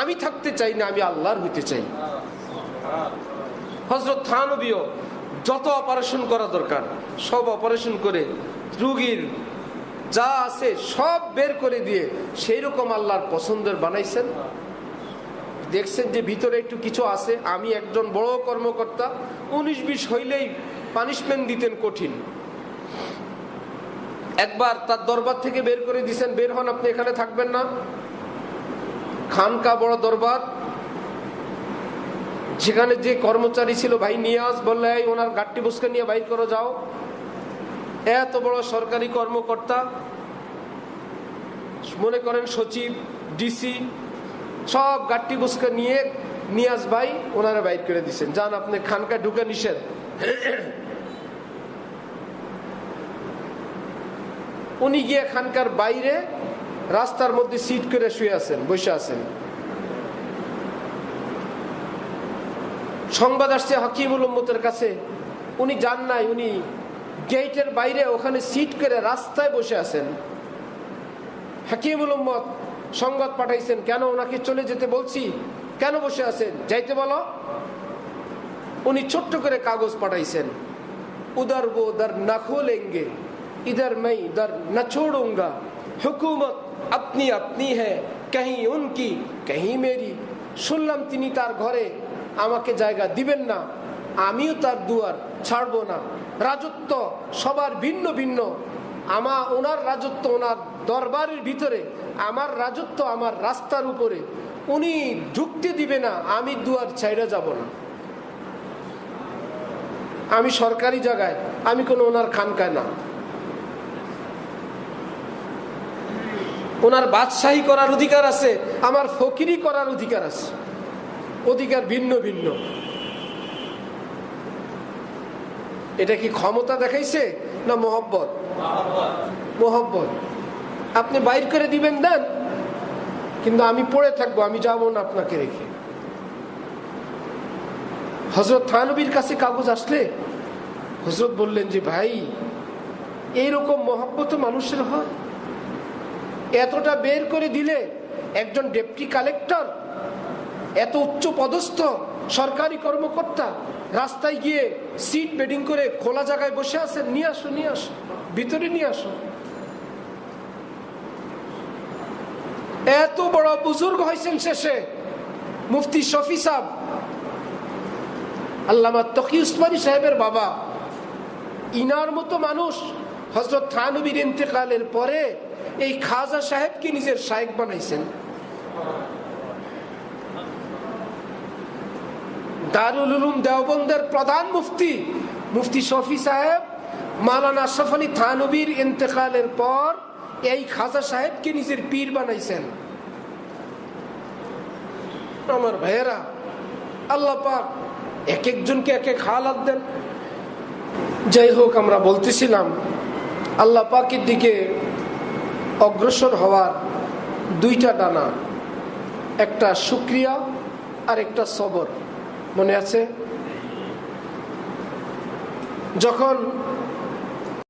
আমি থাকতে চাই না, আমি আল্লাহর হইতে চাই। হজরত থানবীয় যত অপারেশন করা দরকার, সব অপারেশন করে রুগীর যা আছে সব বের করে দিয়ে সেই রকম আল্লাহর পছন্দের বানাইছেন। দেখছেন যে ভিতরে একটু কিছু আছে, আমি একজন বড় কর্মকর্তা, উনিশ বিশ হইলেই পানিশমেন্ট দিতেন কঠিন। একবার তার দরবার থেকে বের করে দিছেন, বের হন, আপনি এখানে থাকবেন না। খানকা বড় দরবার সেখানে যে কর্মচারী ছিল, ভাই নিয়াজ বললে ওনার গাট্টি বুসকে নিয়ে বাইর করো, যাও। এত বড় সরকারি কর্মকর্তা, মনে করেন সচিব, ডিসি, সব গাট্টি বুসকে নিয়ে নিয়াজ ভাই, ওনারা বাইর করে দিচ্ছেন যান, আপনি খানকা ঢুকে নিষেধ। উনি গিয়ে খানকার বাইরে রাস্তার মধ্যে সিট করে শুয়ে আছেন, বসে আছেন। সংবাদ আসছে হাকিমুল উম্মতের কাছে। উনি যান নাই, উনি গেটের বাইরে ওখানে সিট করে রাস্তায় বসে আছেন। হাকিমুল উম্মত সংবাদ পাঠাইছেন, কেন ওনাকে চলে যেতে বলছি? কেন বসে আছেন? যাইতে বলো। উনি ছোট্ট করে কাগজ পাঠাইছেন, উদার বো দার না খোলেঙ্গে, ইদার মাই দার না ছোড়ঙ্গা, হুকুমত আপনি আপনি হ্যাঁ কাহি উনকি কাহি মেরি, শুনলাম তিনি তার ঘরে আমাকে জায়গা দিবেন না, আমিও তার দুয়ার ছাড়ব না। রাজত্ব সবার ভিন্ন ভিন্ন। আমা ওনার রাজত্ব ওনার দরবারের ভিতরে, আমার রাজত্ব আমার রাস্তার উপরে। উনি ঢুকতে দিবে না, আমি দুয়ার ছাইড়া যাব না। আমি সরকারি জায়গায়, আমি কোনো ওনার খানকায় না। ওনার বাদশাহী করার অধিকার আছে, আমার ফকিরি করার অধিকার আছে। অধিকার ভিন্ন ভিন্ন। এটা কি ক্ষমতা দেখাইছে না মোহব্বত? মোহব্বত। আপনি বাইর করে দিবেন, দেন। কিন্তু আমি পড়ে থাকব, আমি যাব না আপনাকে রেখে। হজরত থানবীর কাছে কাগজ আসলে হজরত বললেন যে, ভাই এইরকম মহব্বত মানুষের হয়? এতটা বের করে দিলে একজন ডেপুটি কালেক্টর, এত উচ্চ পদস্থ সরকারি কর্মকর্তা রাস্তায় গিয়ে সিট বেডিং করে খোলা জায়গায় বসে আছেন, নিয়ে আসো নিয়ে আসো, ভিতরে নিয়ে আসো। এত বড় বুজুর্গ হয়েছেন শেষে মুফতি শফি সাহ আল্লামা তকি উসমানী সাহেবের বাবা। ইনার মতো মানুষ হজরত থানবীর ইন্তেকালের পরে এই খাজা সাহেবকে নিজের শায়েক বানাইছেন। দারুল উলুম দেওবন্দের প্রধান মুফতি মুফতি শফি সাহেব, মালানা আশরাফ আলী থানবীর ইন্তেকালের পর এই খাজা সাহেবকে নিজের পীর বানাইছেন। আমার ভাইয়েরা, আল্লাহ পাক এক একজনকে এক এক হালাত দেন। যাই হোক, আমরা বলতেছিলাম, আল্লাহ পাকের দিকে অগ্রসর হওয়ার দুইটা ডানা একটা সুক্রিয়া আর একটা সবর। মনে আছে? যখন